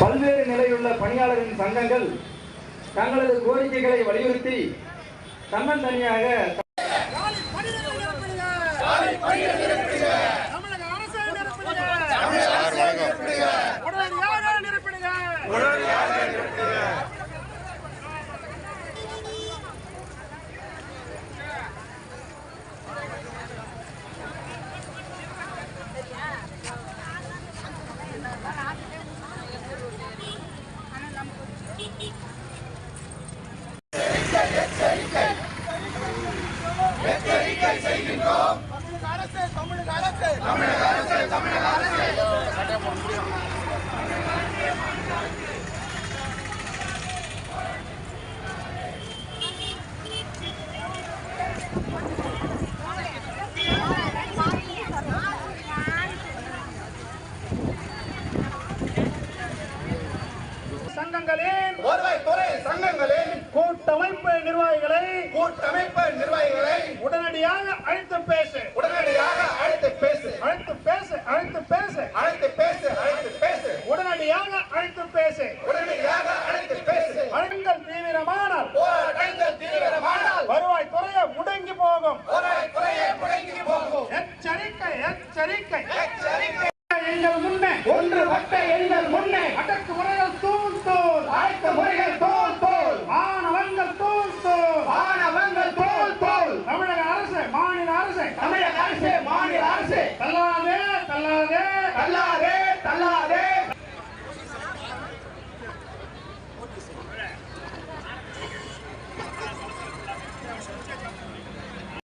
பல்வேறு நிலையிலுள்ள பணியாளர்களின் சங்கங்கள் தங்களது கோரிக்கைகளை வலியுறுத்தி தன்னந்தனியாக. தமிழக அரசை எச்சரிக்கை உடனடியாக நிரப்பிடுக. தமிழக அரசு தமிழக அரசு தமிழக அரசு தமிழக அரசு சங்கங்களின் சங்கங்களின் கூட்டமைப்பு நிர்வாகிகளை உடனடியாக அழைத்து பேசு. உடனடியாக அழைத்து பேசு. அழைத்து பேசு அழைத்து பேசு. அழைத்து பேசு அழைத்து பேசு. உடனடியாக அழைத்து பேசு. உடனடியாக அழைத்து பேசு. அழுங்கள் தீவிரமானால் போராட்டங்கள் தீவிரமானால் வருவாய் துறையை முடங்கி போகும். வருவாய்த்துறையை முடங்கி போகும். எச்சரிக்கை எச்சரிக்கை. எச்சரிக்கை. எங்கள் முன்னே ஒன்று பட்ட எங்கள் தள்ளாதே தள்ளாதே.